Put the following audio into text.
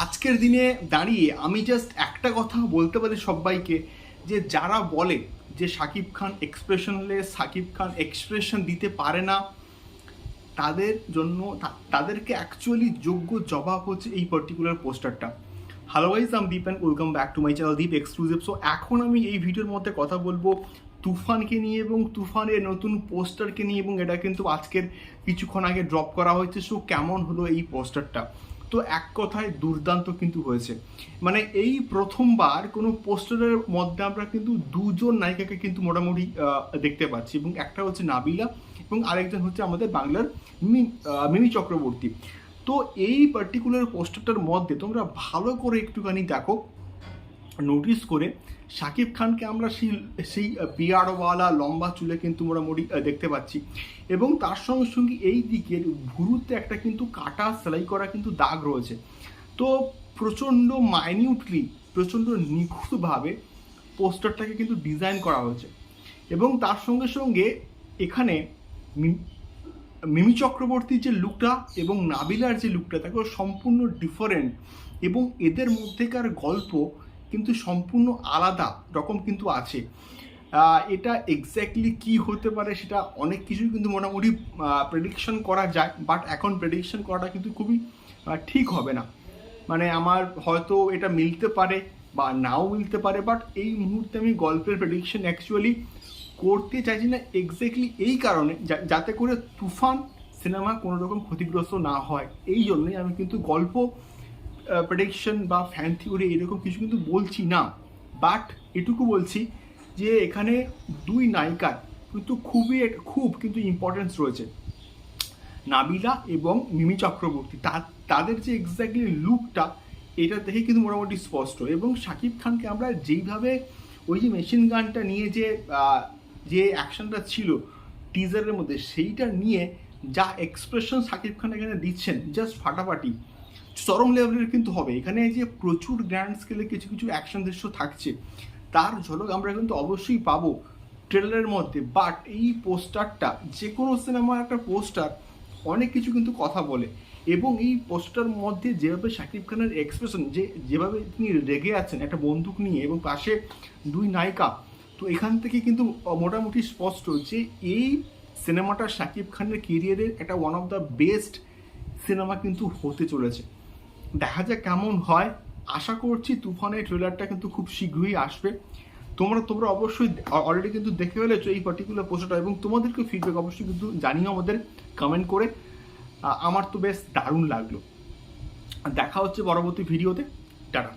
আজকের দিনে দাঁড়িয়ে আমি জাস্ট একটা কথা বলতে পারি সবাইকে, যে যারা বলে যে শাকিব খান এক্সপ্রেশনলেস শাকিব খান এক্সপ্রেশন দিতে পারে না, তাদের জন্য তাদেরকে অ্যাকচুয়ালি যোগ্য জবাব হচ্ছে এই পার্টিকুলার পোস্টারটা hello guys I'm Deep and welcome back to my channel Deep exclusive so এখন আমি এই ভিডিওর মধ্যে কথা বলব তুফানকে নিয়ে এবং তুফানের নতুন পোস্টারকে নিয়ে এবং এটা কিন্তু আজকের কিছুক্ষণ আগে ড্রপ করা হয়েছে। সো কেমন হলো এই পোস্টারটা তো এক কথায় দুর্দান্ত কিন্তু হয়েছে। মানে এই প্রথমবার কোনো পোস্টারের মধ্যে আমরা কিন্তু দুজন নায়িকাকে কিন্তু মোটামুটি দেখতে পাচ্ছি এবং একটা হচ্ছে নাবিলা এবং আরেকজন হচ্ছে আমাদের বাংলার মিমি চক্রবর্তী। তো এই পার্টিকুলার পোস্টারটার মধ্যে তোমরা ভালো করে একটুখানি দেখো নোটিস করে শাকিব খানকে আমরা সেই সেই বিয়ারওয়ালা লম্বা চুলে কিন্তু মোটামুটি দেখতে পাচ্ছি। এবং তার সঙ্গে সঙ্গে এই দিকের ভুরুতে একটা কিন্তু কাটা সেলাই করা কিন্তু দাগ রয়েছে। তো প্রচণ্ড মাইনিউটলি প্রচণ্ড নিখুঁতভাবে পোস্টারটাকে কিন্তু ডিজাইন করা হয়েছে। এবং তার সঙ্গে সঙ্গে এখানে মিমি চক্রবর্তীর যে লুকটা এবং নাবিলার যে লুকটা তাকে সম্পূর্ণ ডিফারেন্ট এবং এদের মধ্যেকার গল্প কিন্তু সম্পূর্ণ আলাদা, রকম কিন্তু আছে। এটা এক্স্যাক্টলি কি হতে পারে সেটা অনেক কিছুই কিন্তু মোটামুটি প্রেডিকশন করা যায় বাট এখন প্রেডিকশন করাটা কিন্তু খুবই ঠিক হবে না। মানে আমার হয়তো এটা মিলতে পারে বা নাও মিলতে পারে বাট এই মুহূর্তে আমি গল্পের প্রেডিকশন অ্যাকচুয়ালি করতে চাইছি না এক্স্যাক্টলি এই কারণে যাতে করে তুফান সিনেমা কোনো রকম ক্ষতিগ্রস্ত না হয়। এই জন্যই আমি কিন্তু গল্প প্রেডিকশন বা ফ্যান থিওরি এরকম কিছু কিন্তু বলছি না। বাট এটুকু বলছি যে এখানে দুই নায়িকার কিন্তু খুবই খুব কিন্তু ইম্পর্টেন্স রয়েছে। নাবিলা এবং মিমি চক্রবর্তী। তা- তাদের যে এক্স্যাক্টলি লুকটা এটা দেখে কিন্তু মোটামুটি স্পষ্ট। এবং শাকিব খানকে আমরা যেইভাবে ওই যে মেশিন গানটা নিয়ে যে যে অ্যাকশনটা ছিল টিজারের মধ্যে, সেইটা নিয়ে যা এক্সপ্রেশন শাকিব খান এখানে দিচ্ছেন জাস্ট ফাটাফাটি। চরম লেভেলের কিন্তু হবে। এখানে যে প্রচুর গ্র্যান্ড স্কেলে কিছু কিছু অ্যাকশন দৃশ্য থাকছে, তার ঝলক আমরা কিন্তু অবশ্যই পাবো ট্রেলারের মধ্যে। বাট এই পোস্টারটা যে কোনো সিনেমার একটা পোস্টার অনেক কিছু কিন্তু কথা বলে। এবং এই পোস্টার মধ্যে যেভাবে শাকিব খানের এক্সপ্রেশন যে, যেভাবে তিনি রেগে আছেন একটা বন্দুক নিয়ে এবং পাশে দুই নায়িকা, তো এখান থেকে কিন্তু মোটামুটি স্পষ্ট যে, এই সিনেমাটা শাকিব খানের কেরিয়ারের একটা one of the best cinema কিন্তু হতে চলেছে। দেখা যাক কেমন হয়। আশা করছি তুফানের ট্রেলারটা কিন্তু খুব শীঘ্রই আসবে। তোমরা তোমরা অবশ্যই অলরেডি কিন্তু দেখে ফেলেছো এই পার্টিকুলার পোস্টটা এবং তোমাদেরকে ফিডব্যাক অবশ্যই কিন্তু জানিও আমাদের কমেন্ট করে। আমার তো বেশ দারুণ লাগল। দেখা হচ্ছে পরবর্তী ভিডিওতে টাটা।